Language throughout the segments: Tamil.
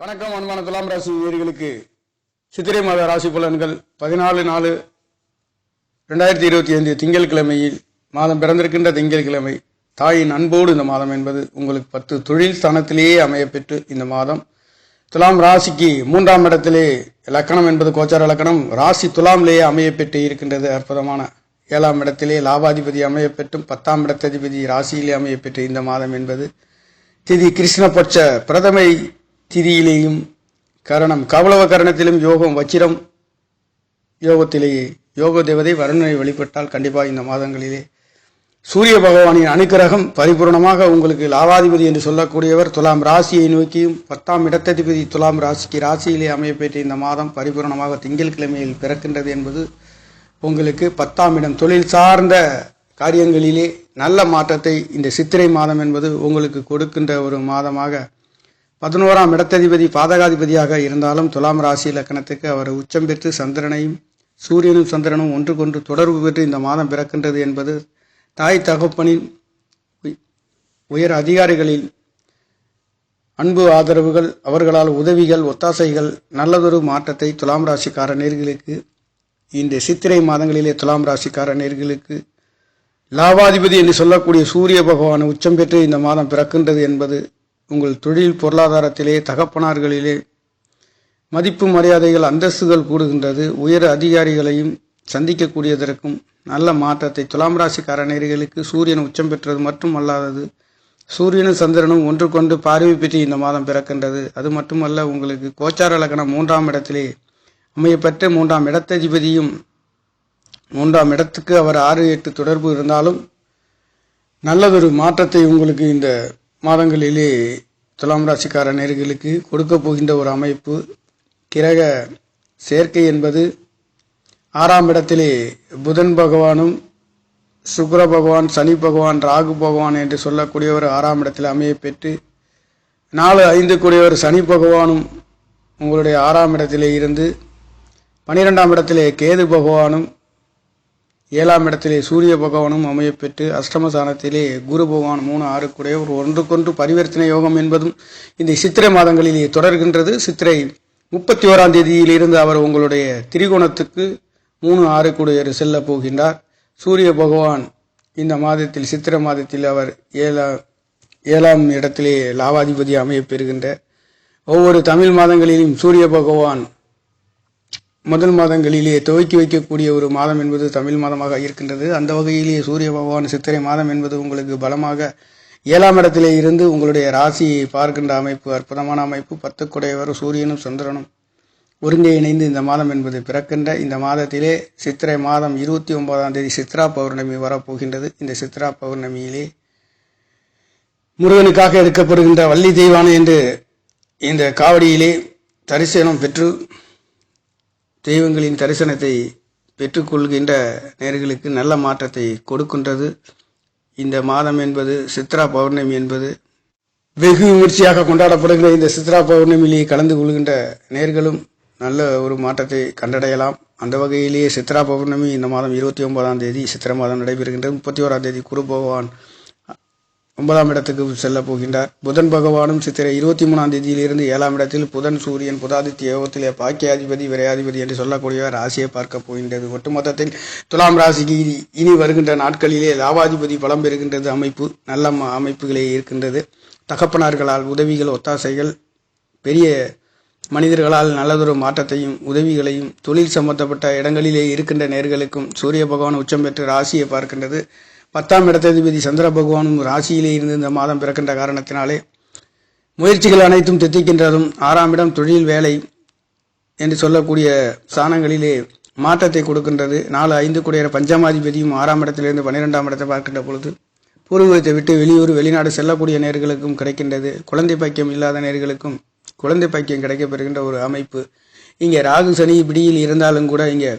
வணக்கம் அன்பான துலாம் ராசி நேர்களுக்கு சித்திரை மாத ராசி பலன்கள் பதினாலு நாலு ரெண்டாயிரத்தி இருபத்தி ஐந்து திங்கட்கிழமையில் மாதம் பிறந்திருக்கின்ற திங்கட்கிழமை. தாயின் அன்போடு இந்த மாதம் என்பது உங்களுக்கு பத்து தொழில் ஸ்தானத்திலேயே அமையப்பெற்று இந்த மாதம். துலாம் ராசிக்கு மூன்றாம் இடத்திலே லக்கணம் என்பது கோச்சார லக்கணம். ராசி துலாம்லேயே அமையப்பெற்று இருக்கின்றது அற்புதமான. ஏழாம் இடத்திலே லாபாதிபதி அமையப்பெற்றும் பத்தாம் இடத்ததிபதி ராசியிலே அமையப்பெற்று இந்த மாதம் என்பது. திதி கிருஷ்ணபட்ச பிரதமை திதியிலேயும் கரணம் கவலவ கரணத்திலும் யோகம் வச்சிரம் யோகத்திலேயே யோக தேவதை வருணனை வழிபட்டால் கண்டிப்பாக இந்த மாதங்களிலே சூரிய பகவானின் அனுக்கிரகம் பரிபூர்ணமாக உங்களுக்கு லாவாதிபதி என்று சொல்லக்கூடியவர் துலாம் ராசியை நோக்கியும் பத்தாம் இடத்ததிபதி துலாம் ராசிக்கு ராசியிலே அமையப்பெற்ற இந்த மாதம் பரிபூர்ணமாக திங்கட்கிழமையில் பிறக்கின்றது என்பது உங்களுக்கு பத்தாம் இடம் தொழில் சார்ந்த காரியங்களிலே நல்ல மாற்றத்தை இந்த சித்திரை மாதம் என்பது உங்களுக்கு கொடுக்கின்ற ஒரு மாதமாக பதினோராம் இடத்ததிபதி பாதகாதிபதியாக இருந்தாலும் துலாம் ராசி லக்கணத்துக்கு அவர் உச்சம் பெற்று சந்திரனையும் சூரியனும் சந்திரனும் ஒன்றுக்கொன்று தொடர்பு பெற்று இந்த மாதம் பிறக்கின்றது என்பது தாய் தகப்பனின் உயர் அதிகாரிகளின் அன்பு ஆதரவுகள் அவர்களால் உதவிகள் ஒத்தாசைகள் நல்லதொரு மாற்றத்தை துலாம் ராசிக்கார நேர்களுக்கு இந்த சித்திரை மாதங்களிலே துலாம் ராசிக்கார நேர்களுக்கு லாபாதிபதி என்று சொல்லக்கூடிய சூரிய பகவான் உச்சம் பெற்று இந்த மாதம் பிறக்கின்றது என்பது உங்கள் தொழில் பொருளாதாரத்திலே தகப்பனார்களிலே மதிப்பு மரியாதைகள் அந்தஸ்துகள் கூடுகின்றது. உயர் அதிகாரிகளையும் சந்திக்கக்கூடியதற்கும் நல்ல மாற்றத்தை துலாம் ராசிக்கார நேர்களுக்கு சூரியன் உச்சம் பெற்றது மட்டும் அல்லாதது சூரியனும் சந்திரனும் ஒன்றுக்கொண்டு பார்வை பெற்று இந்த மாதம் பிறக்கின்றது. அது மட்டுமல்ல உங்களுக்கு கோச்சார லக்கணம் மூன்றாம் இடத்திலே அமையப்பெற்ற மூன்றாம் இடத்ததிபதியும் மூன்றாம் இடத்துக்கு அவர் ஆறு எட்டு தொடர்பு இருந்தாலும் நல்லதொரு மாற்றத்தை உங்களுக்கு இந்த மாதங்களிலே துலாம் ராசிக்கார நேர்களுக்கு கொடுக்க போகின்ற ஒரு அமைப்பு கிரக சேர்க்கை என்பது. ஆறாம் இடத்திலே புதன் பகவானும் சுக்கர பகவான் சனி பகவான் ராகு பகவான் என்று சொல்லக்கூடியவர் ஆறாம் இடத்தில் அமைய பெற்று நாலு ஐந்து கூடியவர் சனி பகவானும் உங்களுடைய ஆறாம் இடத்திலே இருந்து பனிரெண்டாம் இடத்திலே கேது பகவானும் ஏழாம் இடத்திலே சூரிய பகவானும் அமையப்பெற்று அஷ்டமசானத்திலே குரு பகவான் மூணு ஆறு கூடிய ஒரு ஒன்றுக்கொன்று பரிவர்த்தனை யோகம் என்பதும் இந்த சித்திரை மாதங்களிலே தொடர்கின்றது. சித்திரை முப்பத்தி ஓராம் தேதியிலிருந்து அவர் உங்களுடைய திரிகோணத்துக்கு மூணு ஆறு கூடியர் செல்ல போகின்றார். சூரிய பகவான் இந்த மாதத்தில் சித்திரை மாதத்தில் அவர் ஏழா ஏழாம் இடத்திலே லாவாதிபதி அமையப்பெறுகின்ற ஒவ்வொரு தமிழ் மாதங்களிலும் சூரிய பகவான் முதல் மாதங்களிலே துவக்கி வைக்கக்கூடிய ஒரு மாதம் என்பது தமிழ் மாதமாக இருக்கின்றது. அந்த வகையிலே சூரிய பகவான் சித்திரை மாதம் என்பது உங்களுக்கு பலமாக ஏழாம் இடத்திலே இருந்து உங்களுடைய ராசியை பார்க்கின்ற அமைப்பு அற்புதமான அமைப்பு. பத்துக்குடையவர் சூரியனும் சந்திரனும் ஒருங்கே இணைந்து இந்த மாதம் என்பது பிறக்கின்ற இந்த மாதத்திலே சித்திரை மாதம் இருபத்தி ஒன்பதாம் தேதி சித்ரா பௌர்ணமி வரப்போகின்றது. இந்த சித்ரா பௌர்ணமியிலே முருகனுக்காக எடுக்கப்படுகின்ற வள்ளி தெய்வானை என்று இந்த காவடியிலே தரிசனம் பெற்று தெய்வங்களின் தரிசனத்தை பெற்றுக்கொள்கின்ற நேர்களுக்கு நல்ல மாற்றத்தை கொடுக்கின்றது. இந்த மாதம் என்பது சித்ரா பௌர்ணமி என்பது. வெகு விமர்சையாக கொண்டாடப்படுகிற இந்த சித்ரா பௌர்ணமியிலே கலந்து கொள்கின்ற நேர்களும் நல்ல ஒரு மாற்றத்தை கண்டடையலாம். அந்த வகையிலேயே சித்ரா பௌர்ணமி இந்த மாதம் இருபத்தி ஒன்பதாம் தேதி சித்திர மாதம் நடைபெறுகின்றது. முப்பத்தி ஓராம் தேதி குரு பகவான் ஒன்பதாம் இடத்துக்கு செல்ல போகின்றார். புதன் பகவானும் சித்திரை இருபத்தி மூணாம் தேதியிலிருந்து ஏழாம் இடத்தில் புதன் சூரியன் புதாதித்ய யோகத்திலே பாக்கியாதிபதி விரையாதிபதி என்று சொல்லக்கூடிய ராசியை பார்க்க போகின்றது. ஒட்டுமொத்தத்தில் துலாம் ராசிக்கு இனி- வருகின்ற நாட்களிலே லாபாதிபதி பலம் பெறுகின்றது அமைப்பு நல்ல ம- அமைப்புகளே இருக்கின்றது. தகப்பனார்களால் உதவிகள் ஒத்தாசைகள் பெரிய மனிதர்களால் நல்லதொரு மாற்றத்தையும் உதவிகளையும் தொழில் சம்பந்தப்பட்ட இடங்களிலே இருக்கின்ற நேர்களுக்கும் சூரிய பகவான் உச்சம் பெற்று ராசியை பார்க்கின்றது. பத்தாம் இடத்ததிபதி சந்திர பகவானும் ராசியிலே இருந்து இந்த மாதம் பிறக்கின்ற காரணத்தினாலே முயற்சிகள் அனைத்தும் தித்திக்கின்றதும் ஆறாம் இடம் தொழில் வேலை என்று சொல்லக்கூடிய ஸ்தானங்களிலே மாற்றத்தை கொடுக்கின்றது. நாலு ஐந்து கூடிய பஞ்சமாதிபதியும் ஆறாம் இடத்திலிருந்து பன்னிரெண்டாம் இடத்தை பார்க்கின்ற பொழுது பூர்வீகத்தை விட்டு வெளியூர் வெளிநாடு செல்லக்கூடிய நேர்களுக்கும் கிடைக்கின்றது. குழந்தை பாக்கியம் இல்லாத நேர்களுக்கும் குழந்தை பாக்கியம் கிடைக்கப்பெறுகின்ற ஒரு அமைப்பு. இங்கே ராகு சனி பிடியில் இருந்தாலும் கூட இங்கே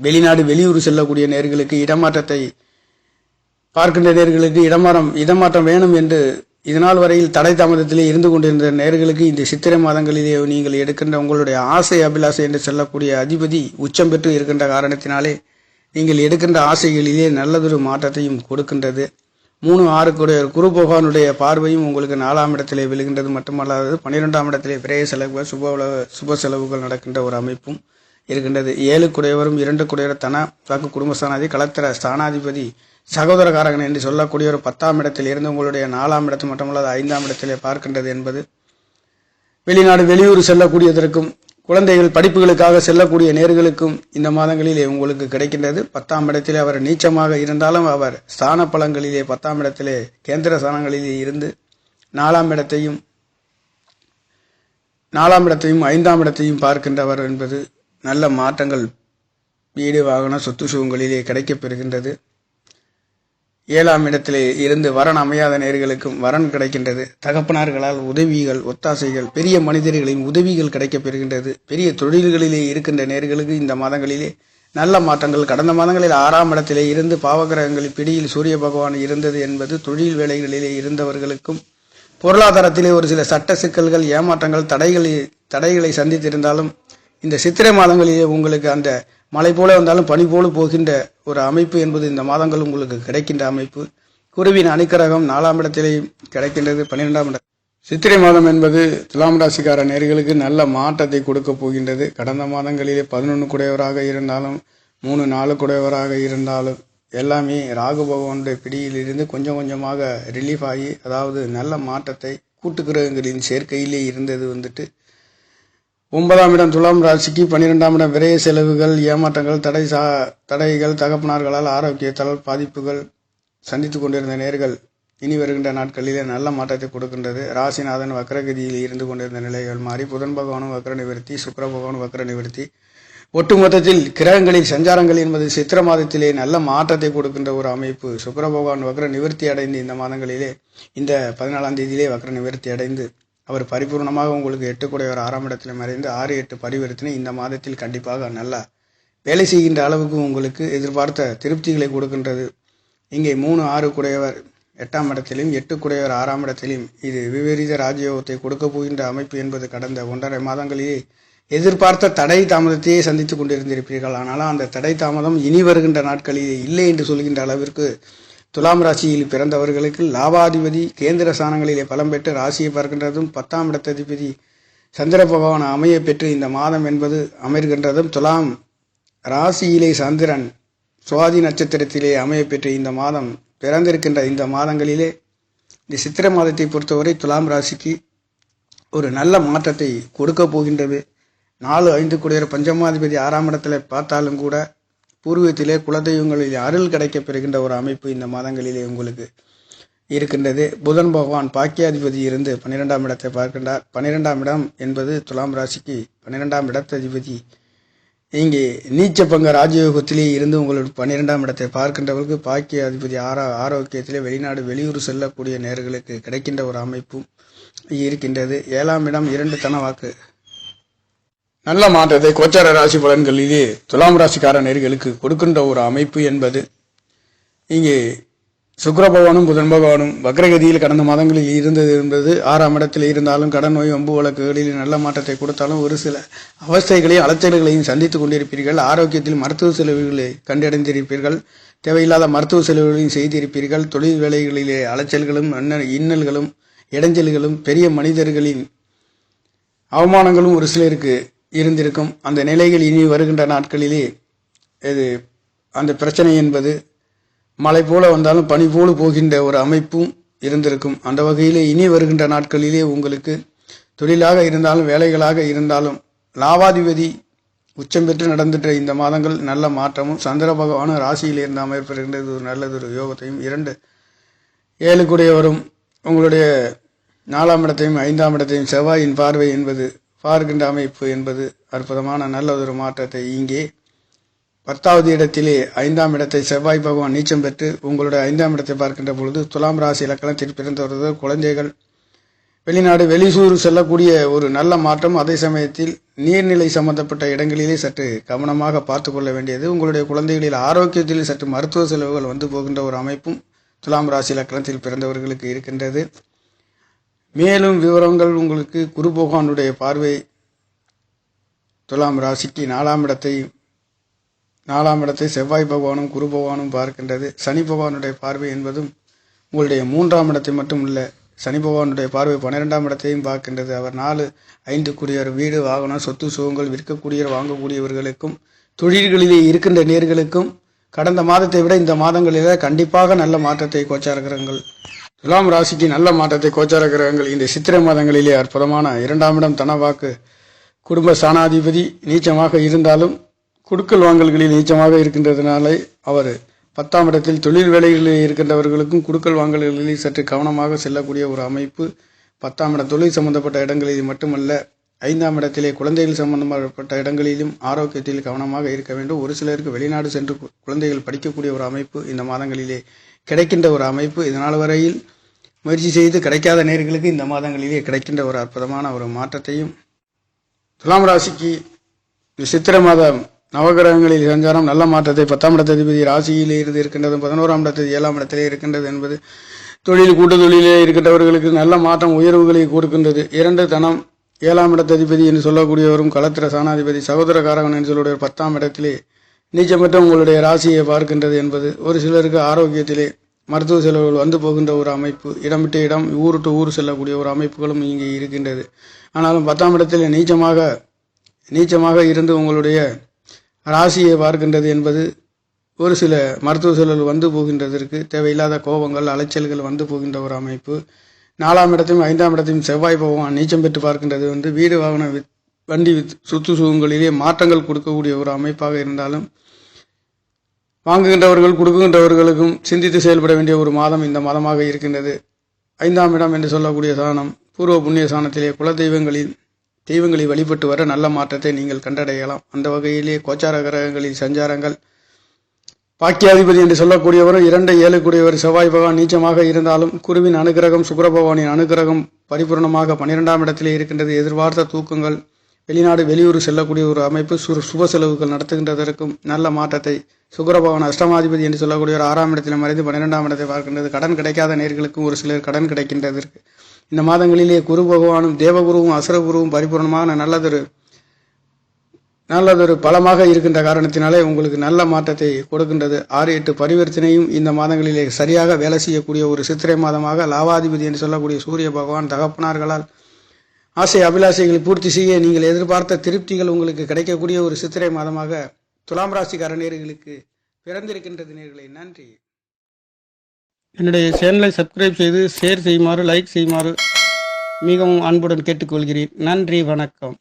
வெளிநாடு வெளியூர் செல்லக்கூடிய நேர்களுக்கு இடமாற்றத்தை பார்க்கின்ற நேர்களுக்கு இடமாற்றம் இடமாற்றம் வேணும் என்று இதனால் வரையில் தடை தாமதத்திலே இருந்து கொண்டிருந்த நேர்களுக்கு இந்த சித்திரை மாதங்களிலே நீங்கள் எடுக்கின்ற உங்களுடைய ஆசை அபிலாசை என்று சொல்லக்கூடிய அதிபதி உச்சம் பெற்று இருக்கின்ற காரணத்தினாலே நீங்கள் எடுக்கின்ற ஆசைகளிலே நல்லதொரு மாற்றத்தையும் கொடுக்கின்றது. மூணு ஆறுக்குடைய குரு பகவானுடைய பார்வையும் உங்களுக்கு நாலாம் இடத்திலே விழுகின்றது. மட்டுமல்லாது பன்னிரெண்டாம் இடத்திலே பிரேய செலவு சுப சுப செலவுகள் நடக்கின்ற ஒரு அமைப்பும் இருக்கின்றது. ஏழு குடையவரும் இரண்டு குடையர தன வாக்கு குடும்பஸ்தானாதி கலத்திர ஸ்தானாதிபதி சகோதரகாரகன் என்று சொல்லக்கூடிய ஒரு பத்தாம் இடத்தில் இருந்து உங்களுடைய நாலாம் இடத்து மட்டுமல்லாது ஐந்தாம் இடத்திலே பார்க்கின்றது என்பது வெளிநாடு வெளியூர் செல்லக்கூடியதற்கும் குழந்தைகள் படிப்புகளுக்காக செல்லக்கூடிய நேர்களுக்கும் இந்த மாதங்களிலே உங்களுக்கு கிடைக்கின்றது. பத்தாம் இடத்திலே அவர் நீச்சமாக இருந்தாலும் அவர் ஸ்தான பலங்களிலே பத்தாம் இடத்திலே கேந்திர ஸ்தானங்களிலே இருந்து நாலாம் இடத்தையும் நாலாம் இடத்தையும் ஐந்தாம் இடத்தையும் பார்க்கின்றவர் என்பது நல்ல மாற்றங்கள். வீடு வாகன சொத்து சுகங்களிலே கிடைக்கப்பெறுகின்றது ஏழாம் இடத்திலே இருந்து வரன் அமையாத நேர்களுக்கும் வரன் கிடைக்கின்றது. தகப்பனார்களால் உதவிகள் ஒத்தாசைகள் பெரிய மனிதர்களின் உதவிகள் கிடைக்கப்பெறுகின்றது பெரிய தொழில்களிலே இருக்கின்ற நேர்களுக்கு இந்த மாதங்களிலே நல்ல மாற்றங்கள் கடந்த மாதங்களில் ஆறாம் இடத்திலே இருந்து பாவகிரகங்களில் பிடியில் சூரிய பகவான் இருந்தது என்பது தொழில் வேலைகளிலே இருந்தவர்களுக்கும் பொருளாதாரத்திலே ஒரு சில சட்ட சிக்கல்கள் ஏமாற்றங்கள் தடைகளை தடைகளை சந்தித்திருந்தாலும் இந்த சித்திரை மாதங்களிலே உங்களுக்கு அந்த மழை போல வந்தாலும் பனி போல போகின்ற ஒரு அமைப்பு என்பது இந்த மாதங்கள் உங்களுக்கு கிடைக்கின்ற அமைப்பு. குருவின் அணிக்கரகம் நாலாம் இடத்திலே கிடைக்கின்றது பன்னிரெண்டாம் இடம் சித்திரை மாதம் என்பது துலாம் ராசிக்கார நேர்களுக்கு நல்ல மாற்றத்தை கொடுக்க போகின்றது. கடந்த மாதங்களிலே பதினொன்று குடையவராக இருந்தாலும் மூணு நாலு குடையவராக இருந்தாலும் எல்லாமே ராகு பகவானுடைய பிடியிலிருந்து கொஞ்சம் கொஞ்சமாக ரிலீஃப் ஆகி அதாவது நல்ல மாற்றத்தை கூட்டு கிரகங்களின் சேர்க்கையிலே இருந்தது வந்துட்டு ஒன்பதாம் இடம் துலாம் ராசிக்கு பன்னிரெண்டாம் இடம் விரைய செலவுகள் ஏமாற்றங்கள் தடை சா தடைகள் தகப்பனார்களால் ஆரோக்கியத்தால் பாதிப்புகள் சந்தித்து கொண்டிருந்த நேர்கள் இனி வருகின்ற நாட்களிலே நல்ல மாற்றத்தை கொடுக்கின்றது. ராசிநாதன் வக்ரகதியில் இருந்து கொண்டிருந்த நிலைகள் மாறி புதன் பகவானும் வக்ர நிவர்த்தி சுக்கர பகவானும் வக்ர நிவர்த்தி. ஒட்டுமொத்தத்தில் கிரகங்களின் சஞ்சாரங்கள் என்பது சித்திர மாதத்திலே நல்ல மாற்றத்தை கொடுக்கின்ற ஒரு அமைப்பு. சுக்கர பகவான் வக்ர நிவர்த்தி அடைந்து இந்த மாதங்களிலே இந்த பதினாலாம் தேதியிலே வக்ர நிவர்த்தி அடைந்து அவர் பரிபூர்ணமாக உங்களுக்கு எட்டுக்குடையவர் ஆறாம் இடத்தில் மறைந்து ஆறு எட்டு பரிவர்த்தனை இந்த மாதத்தில் கண்டிப்பாக நல்லா வேலை செய்கின்ற அளவுக்கு உங்களுக்கு எதிர்பார்த்த திருப்திகளை கொடுக்கின்றது. இங்கே மூணு ஆறு குடையவர் எட்டாம் இடத்திலும் எட்டு குடையவர் ஆறாம் இடத்திலும் இது விபரீத ராஜயோகத்தை கொடுக்க போகின்ற அமைப்பு என்பது கடந்த ஒன்றரை மாதங்களிலே எதிர்பார்த்த தடை தாமதத்தையே சந்தித்துக் கொண்டிருந்திருப்பீர்கள். ஆனால் அந்த தடை தாமதம் இனி வருகின்ற நாட்களிலே இல்லை என்று சொல்கின்ற அளவிற்கு துலாம் ராசியில் பிறந்தவர்களுக்கு லாபாதிபதி கேந்திர ஸ்தானங்களிலே பலம் பெற்று ராசியை பார்க்கின்றதும் பத்தாம் இடத்ததிபதி சந்திர பகவான் அமைய பெற்று இந்த மாதம் என்பது அமைகின்றதும் துலாம் ராசியிலே சந்திரன் சுவாதி நட்சத்திரத்திலே அமைய பெற்று இந்த மாதம் பிறந்திருக்கின்ற இந்த மாதங்களிலே இந்த சித்திரை மாதத்தை பொறுத்தவரை துலாம் ராசிக்கு ஒரு நல்ல மாற்றத்தை கொடுக்க போகின்றது. நாலு ஐந்து குடியர பஞ்சமாதிபதி ஆறாம் இடத்துல பார்த்தாலும் கூட பூர்வீகத்திலே குலதெய்வங்களில் அருள் கிடைக்கப் பெறுகின்ற ஒரு அமைப்பு இந்த மாதங்களிலே உங்களுக்கு இருக்கின்றது. புதன் பகவான் பாக்கியாதிபதி இருந்து பன்னிரெண்டாம் இடத்தை பார்க்கின்றார். பன்னிரெண்டாம் இடம் என்பது துலாம் ராசிக்கு பன்னிரெண்டாம் இடத்ததிபதி. இங்கே நீச்ச பங்க ராஜயோகத்திலே இருந்து உங்களுக்கு பன்னிரெண்டாம் இடத்தை பார்க்கின்றவர்களுக்கு பாக்கிய அதிபதி ஆரா ஆரோக்கியத்திலே வெளிநாடு வெளியூர் செல்லக்கூடிய நேர்களுக்கு கிடைக்கின்ற ஒரு அமைப்பும் இருக்கின்றது. ஏழாம் இடம் இரண்டு தன வாக்கு நல்ல மாற்றத்தை கோச்சார ராசி பலன்களிலே துலாம் ராசிக்கார நேர்களுக்கு கொடுக்கின்ற ஒரு அமைப்பு என்பது இங்கே சுக்கர பகவானும் புதன் பகவானும் வக்ரகதியில் கடந்த மாதங்களில் இருந்தது என்பது ஆறாம் இடத்தில் இருந்தாலும் கடன் நோய் வம்பு வழக்குகளில் நல்ல மாற்றத்தை கொடுத்தாலும் ஒரு சில அவஸ்தைகளையும் அலைச்சல்களையும் சந்தித்துக் கொண்டிருப்பீர்கள். ஆரோக்கியத்தில் மருத்துவ செலவுகளை கண்டடைந்திருப்பீர்கள். தேவையில்லாத மருத்துவ செலவுகளையும் செய்திருப்பீர்கள். தொழில் வேலைகளிலே அலைச்சல்களும் இன்னல்களும் இடைஞ்சல்களும் பெரிய மனிதர்களின் அவமானங்களும் ஒரு சிலருக்கு இருந்திருக்கும். அந்த நிலைகள் இனி வருகின்ற நாட்களிலே இது அந்த பிரச்சனை என்பது மழை போல வந்தாலும் பனி போல போகின்ற ஒரு அமைப்பும் இருந்திருக்கும். அந்த வகையிலே இனி வருகின்ற நாட்களிலே உங்களுக்கு தொழிலாக இருந்தாலும் வேலைகளாக இருந்தாலும் லாவாதிபதி உச்சம் பெற்று நடந்துட்ட இந்த மாதங்கள் நல்ல மாற்றமும் சந்திர பகவானும் ராசியில் இருந்து அமைப்பெறுகின்றது ஒரு நல்லதொரு யோகத்தையும் இரண்டு ஏழுக்குடையவரும் உங்களுடைய நாலாம் இடத்தையும் ஐந்தாம் இடத்தையும் செவ்வாயின் பார்வை என்பது பார்க்கின்ற அமைப்பு என்பது அற்புதமான நல்லதொரு மாற்றத்தை இங்கே பத்தாவது இடத்திலே ஐந்தாம் இடத்தை செவ்வாய் பகவான் நீச்சம் பெற்று உங்களுடைய ஐந்தாம் இடத்தை பார்க்கின்ற பொழுது துலாம் ராசி இலக்கணத்தில் பிறந்தவர்கள் குழந்தைகள் வெளிநாடு வெளிசூர் செல்லக்கூடிய ஒரு நல்ல மாற்றம். அதே சமயத்தில் நீர்நிலை சம்பந்தப்பட்ட இடங்களிலே சற்று கவனமாக பார்த்து கொள்ள வேண்டியது. உங்களுடைய குழந்தைகளில் ஆரோக்கியத்தில் சற்று மருத்துவ செலவுகள் வந்து போகின்ற ஒரு அமைப்பும் துலாம் ராசி இலக்கணத்தில் பிறந்தவர்களுக்கு இருக்கின்றது. மேலும் விவரங்கள் உங்களுக்கு குரு பகவானுடைய பார்வை துலாம் ராசிக்கு நாலாம் இடத்தை நாலாம் இடத்தை செவ்வாய் பகவானும் குரு பகவானும் பார்க்கின்றது. சனி பகவானுடைய பார்வை என்பதும் உங்களுடைய மூன்றாம் இடத்தை மட்டும் இல்லை சனி பகவானுடைய பார்வை பன்னிரெண்டாம் இடத்தையும் பார்க்கின்றது. அவர் நாலு ஐந்துக்குரியவர் வீடு வாகனம் சொத்து சுகங்கள் விற்கக்கூடியவர் வாங்கக்கூடியவர்களுக்கும் தொழில்களிலே இருக்கின்ற நேர்களுக்கும் கடந்த மாதத்தை விட இந்த மாதங்களில் கண்டிப்பாக நல்ல மாற்றத்தை கோச்சார துலாம் ராசிக்கு நல்ல மாற்றத்தை கோச்சார கிரகங்கள் இந்த சித்திரை மாதங்களிலே அற்புதமான இரண்டாம் இடம் தனவாக்கு குடும்ப சாணாதிபதி நீச்சமாக இருந்தாலும் குடுக்கல் வாங்கல்களில் நீச்சமாக இருக்கின்றதுனாலே அவர் பத்தாம் இடத்தில் தொழில் வேலைகளில் இருக்கின்றவர்களுக்கும் குடுக்கல் வாங்கல்களில் சற்று கவனமாக செல்லக்கூடிய ஒரு அமைப்பு. பத்தாம் இடம் தொழில் சம்பந்தப்பட்ட இடங்களில் மட்டுமல்ல ஐந்தாம் இடத்திலே குழந்தைகள் சம்பந்தப்பட்ட இடங்களிலும் ஆரோக்கியத்தில் கவனமாக இருக்க வேண்டும். ஒரு சிலருக்கு வெளிநாடு சென்று குழந்தைகள் படிக்கக்கூடிய ஒரு அமைப்பு இந்த மாதங்களிலே கிடைக்கின்ற ஒரு அமைப்பு இதனால் வரையில் முயற்சி செய்து கிடைக்காத நேர்களுக்கு இந்த மாதங்களிலே கிடைக்கின்ற ஒரு அற்புதமான ஒரு மாற்றத்தையும் துலாம் ராசிக்கு இந்த சித்திரை மாதம் நவகிரகங்களில் சஞ்சாரம் நல்ல மாற்றத்தை பத்தாம் இடத்ததிபதி ராசியிலே இருந்து இருக்கின்றது பதினோராம் இடத்ததி ஏழாம் இடத்திலே இருக்கின்றது என்பது தொழில் கூட்டு தொழிலே இருக்கின்றவர்களுக்கு நல்ல மாற்றம் உயர்வுகளை கொடுக்கின்றது. இரண்டு தனம் ஏழாம் இடத்ததிபதி என்று சொல்லக்கூடியவரும் களத்திர சாணாதிபதி சகோதரகாரகன் என்று சொல்லக்கூடிய பத்தாம் இடத்திலே நீச்சமற்ற உங்களுடைய ராசியை பார்க்கின்றது என்பது ஒரு சிலருக்கு ஆரோக்கியத்திலே மருத்துவ செலவுகள் வந்து போகின்ற ஒரு அமைப்பு. இடம் விட்டு இடம் ஊர் ஊர் செல்லக்கூடிய ஒரு அமைப்புகளும் இங்கே இருக்கின்றது. ஆனாலும் பத்தாம் இடத்தில் நீச்சமாக நீச்சமாக இருந்து உங்களுடைய ராசியை பார்க்கின்றது என்பது ஒரு சில மருத்துவ செலவுகள் வந்து போகின்றதற்கு தேவையில்லாத கோபங்கள் அலைச்சல்கள் வந்து போகின்ற ஒரு அமைப்பு. நாலாம் இடத்தையும் ஐந்தாம் இடத்தையும் செவ்வாய் பகவான் நீச்சம் பெற்று பார்க்கின்றது வந்து வீடு வாகன வண்டி வித் சுற்று சுகங்களிலே மாற்றங்கள் கொடுக்கக்கூடிய ஒரு அமைப்பாக இருந்தாலும் வாங்குகின்றவர்கள் கொடுக்குகின்றவர்களுக்கும் சிந்தித்து செயல்பட வேண்டிய ஒரு மாதம் இந்த மாதமாக இருக்கின்றது. ஐந்தாம் இடம் என்று சொல்லக்கூடிய சாணம் பூர்வ புண்ணிய சாணத்திலே குல தெய்வங்களில் தெய்வங்களை வழிபட்டு வர நல்ல மாற்றத்தை நீங்கள் கண்டடையலாம். அந்த வகையிலே கோச்சார கிரகங்களின் சஞ்சாரங்கள் பாக்கியாதிபதி என்று சொல்லக்கூடியவரும் இரண்டு ஏழுக்குடையவர் செவ்வாய் பகவான் நீச்சமாக இருந்தாலும் குருவின் அனுகிரகம் சுக்கரபகவானின் அனுகிரகம் பரிபூர்ணமாக பன்னிரெண்டாம் இடத்திலே இருக்கின்றது. எதிர்பார்த்த தூக்கங்கள் வெளிநாடு வெளியூர் செல்லக்கூடிய ஒரு அமைப்பு சு சுப செலவுகள் நடத்துகின்றதற்கும் நல்ல மாற்றத்தை சுக்கரபவன் அஷ்டமாதிபதி என்று சொல்லக்கூடிய ஒரு ஆறாம் இடத்தில் மறைந்து பன்னிரெண்டாம் இடத்தை பார்க்கின்றது. கடன் கிடைக்காத நேர்களுக்கும் ஒரு சிலர் கடன் கிடைக்கின்றதற்கு. இந்த மாதங்களிலே குரு பகவானும் தேவகுருவும் அசுரகுருவும் பரிபூர்ணமான நல்லதொரு நல்லதொரு பலமாக இருக்கின்ற காரணத்தினாலே உங்களுக்கு நல்ல மாற்றத்தை கொடுக்கின்றது. ஆறு எட்டு பரிவர்த்தனையும் இந்த மாதங்களிலே சரியாக வேலை செய்யக்கூடிய ஒரு சித்திரை மாதமாக லாவாதிபதி என்று சொல்லக்கூடிய சூரிய பகவான் தகப்பனார்களால் ஆசை அபிலாஷைகளை பூர்த்தி செய்ய நீங்கள் எதிர்பார்த்த திருப்திகள் உங்களுக்கு கிடைக்கக்கூடிய ஒரு சித்திரை மாதமாக துலாம் ராசிக்கார நேர்களுக்கு பிறந்திருக்கின்றது நேர்களை. நன்றி. என்னுடைய சேனலை சப்ஸ்கிரைப் செய்து ஷேர் செய்யுமாறு லைக் செய்யுமாறு மிகவும் அன்புடன் கேட்டுக்கொள்கிறேன். நன்றி வணக்கம்.